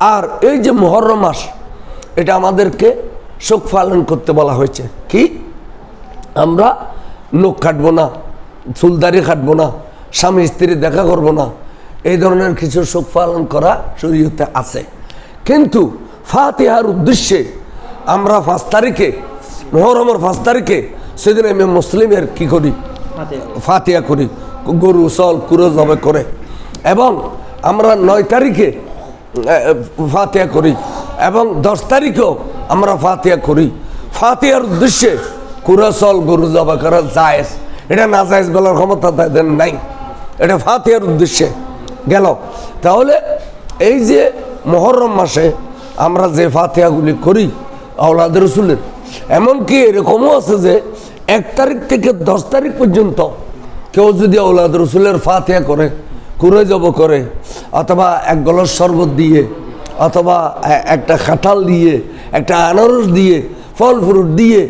আর এই যে মহরম মাস এটা আমাদেরকে শোক পালন করতে বলা হয়েছে। কি? আমরা নখ কাটবো না চুলদারি কাটবো না স্বামী স্ত্রী দেখা করব না এই ধরনের কিছু শোক পালন করা শরীয়তে আছে। কিন্তু ফাতিহার উদ্দেশ্যে আমরা পাঁচ তারিখে মহরমের পাঁচ তারিখে সেদিন আমি মুসলিমের কি করি? ফাতিয়া করি। গরু সল কুরো জবে করে। এবং আমরা নয় তারিখে ফাতিয়া করি। এবং দশ তারিখেও আমরা ফাতিয়া করি। ফাতিয়ার উদ্দেশ্যে কুরাসল গরু জবা করা জায়েজ। এটা না জায়েজ বলার ক্ষমতা তাদের নাই। এটা ফাতিয়ার উদ্দেশ্যে গেল। তাহলে এই যে মহরম মাসে আমরা যে ফাতিয়াগুলি করি, আওলাদ রসুলের, এমনকি এরকমও আছে যে এক তারিখ থেকে দশ তারিখ পর্যন্ত কেউ যদি আওলাদ রসুলের ফাতিয়া করে কুরে জব করে, অথবা এক গলস শরবত দিয়ে, অথবা একটা খাটাল দিয়ে, একটা আনারস দিয়ে, ফল ফ্রুট দিয়ে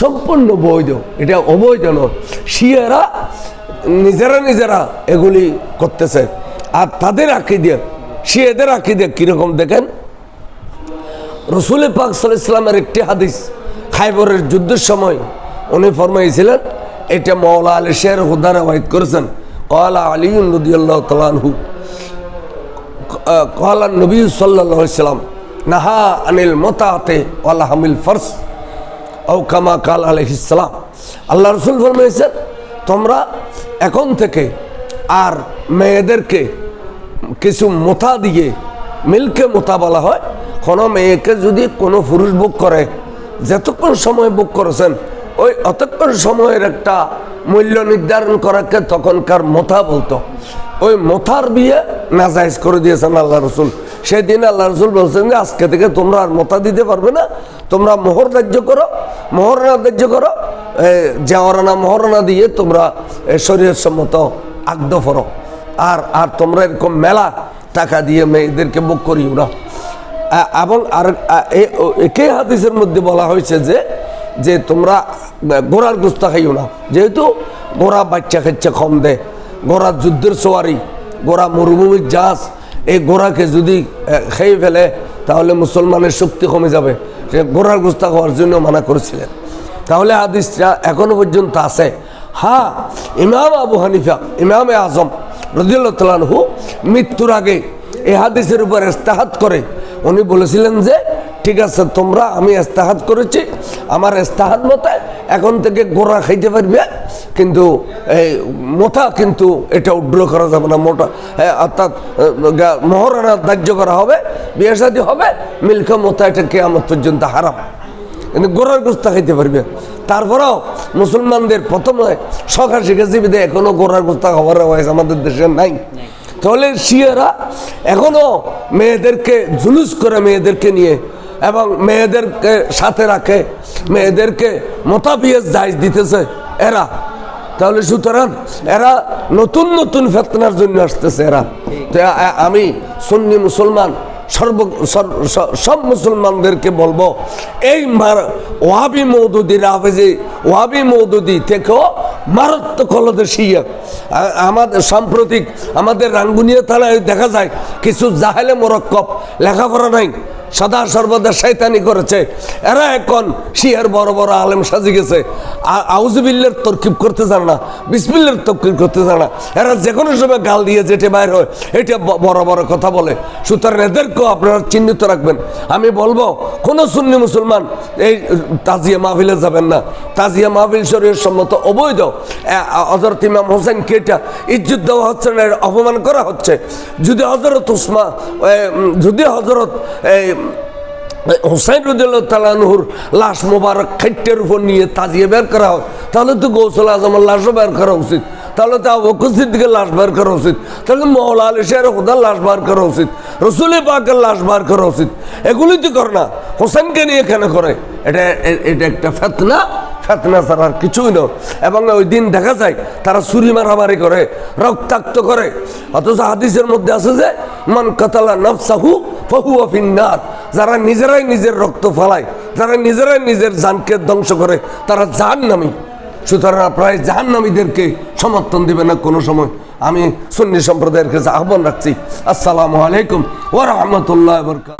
সম্পূর্ণ বৈধ, এটা অবৈধ নয়। শিয়ারা নিজেরা নিজেরা এগুলি করতেছে। আর তাদের আঁকি আকিদে, শিয়াদের আকিদে কীরকম দেখেন? রসুল পাক ইসলামের একটি হাদিস, খাইবরের যুদ্ধের সময় উনি ফরমাইছিলেন, এটা মৌলা আলী শের হুদারা ওয়াইদ করেছেন। কলা আলী নদিয়াল্লাহ তালানহু কলা নবী সাল্লাহ সাল্লাম নাহা আনিল মোতাতে ওয়ালা হামিল ফর্স ও কামা কাল আলহিসাম আল্লাহ রসুল ফরমাইছেন তোমরা এখন থেকে আর মেয়েদেরকে কিছু মোথা দিয়ে মিলকে মোথা বলা হয়। কোনো মেয়েকে যদি কোনো পুরুষ বুক করে, যতক্ষণ সময় বুক করেছেন ওই অতক্ষণ সময়ের একটা মূল্য নির্ধারণ করাকে তখনকার মথা বলতো। ওই মোথার বিয়ে নাজাইজ করে দিয়েছেন আল্লাহ রসুল। সেদিন আল্লাহ রসুল বলছেন যে আজকে থেকে তোমরা আর মোতা দিতে পারবে না। তোমরা মোহর ধার্য করো মোহরনা ধার্য করো জেওয়ারানা মোহরনা দিয়ে তোমরা এ, শরীর সম্মত আগদ ফরো আর আর তোমরা এরকম মেলা টাকা দিয়ে মেয়েদেরকে বুক করিও না। এবং আর আ- এ- ও- হাদিসের মধ্যে বলা হয়েছে যে যে তোমরা গোড়ার গুস্তা খাইও না। যেহেতু গোড়া বাচ্চা খাচ্ছে কম দেয় গোড়া যুদ্ধের সোয়ারি গোড়া মরুভূমির জাহাজ, এই গোড়াকে যদি খেয়ে ফেলে, তাহলে মুসলমানের শক্তি কমে যাবে। সে গোড়ার গুস্তা খাওয়ার জন্য মানা করেছিলেন। তাহলে হাদিসটা এখনও পর্যন্ত আছে। হ্যাঁ ইমাম আবু হানিফা, ইমামে আজম রদিউল্লাহ মৃত্যুর আগে এই হাদিসের উপর ইস্তাহাত করে, উনি বলেছিলেন যে, ঠিক আছে, তোমরা, আমি ইস্তাহাত করেছি, আমার ইস্তাহাত মতে এখন থেকে গোড়া খাইতে পারবে, কিন্তু এই মোটা কিন্তু এটা উড্র করা যাবে না, মোটা। অর্থাৎ মহরানা ধার্য করা হবে, বিয়ে শাদী হবে, মিল্কা মোতা এটা কেয়ামত পর্যন্ত হারাম। কিন্তু গোড়ার গোস্তা খাইতে পারবে। তারপরেও মুসলমানদের প্রথমে সখা শিখেছি বিধে এখনও গোড়ার গোস্তা খাবার রয়েছে আমাদের দেশে নাই। তাহলে শিয়ারা এখনও মেয়েদেরকে জুলুস করে মেয়েদেরকে নিয়ে এবং মেয়েদেরকে সাথে রাখে, মেয়েদেরকে মোতাবিয়ে জায়জ দিতেছে এরা। তাহলে সুতরাং এরা নতুন নতুন ফেতনার জন্য আসতেছে এরা। তো আমি সুন্নি মুসলমান, সর্ব সব মুসলমানদেরকে বলব, এই মার ওয়াবি মৌদুদি রাফেজি, ওয়াবি মৌদুদি থেকেও মারাত্মক হলদে শিয়া। আমাদের সাম্প্রতিক, আমাদের রাঙ্গুনিয়া থানায় দেখা যায়, কিছু জাহেলে মোরক্কব লেখাপড়া নাই। সদা সর্বদা শৈতানি করেছে। এরা এখন শিয়ার বড় বড় আলেম সাজি গেছে। আউজুবিল্লের তরকিব করতে জানে না বিসমিল্লের তরকিব করতে জানে না। এরা যে কোনো সময় গাল দিয়ে যেটা বাইর হয় এটা বড় বড় কথা বলে। সুতরাং এদেরকেও আপনারা চিহ্নিত রাখবেন। আমি বলব, কোনো সুন্নি মুসলমান এই তাজিয়া মাহফিলে যাবেন না। তাজিয়া মাহফিল শরীর সম্মত অবৈধ। হজরত ইমাম হোসেন কেটা ইজ্জত দেওয়া হচ্ছে না অপমান করা হচ্ছে। যদি হজরত উসমা যদি হজরত এই হুসাইন রুদুল্লাহ তালানহুর লাশ মোবারক খাইটের উপর নিয়ে তাজিয়ে বের করা হয়। তাহলে তো গৌসল আজমের লাশও বের করা উচিত। তাহলে তো আবকুসির দিকে লাশ বের করা উচিত। তাহলে মৌলা আলী শের খুদার লাশ বার করা উচিত। রসুলের পাকের লাশ বার করা উচিত। এগুলি তো করে না। হোসেনকে নিয়ে কেন করে? এটা এটা একটা ফেতনা। ফেতনা ছাড়া আর কিছুই নয় এবং ওই দিন দেখা যায়, তারা ছুরি মারামারি করে, রক্তাক্ত করে। অথচ হাদিসের মধ্যে আছে যে, মান কাতালা নফসাহু যারা নিজেরাই নিজের রক্ত ফলায়, যারা নিজেরাই নিজের জানকে ধ্বংস করে, তারা জাহান নামি সুতরাং আপনারা জাহান নামীদেরকে সমর্থন দিবে না কোনো সময়। আমি সুন্নি সম্প্রদায়ের কাছে আহ্বান রাখছি। আসসালামু আলাইকুম ওয়া রাহমাতুল্লাহি ওয়া বারাকাতুহু।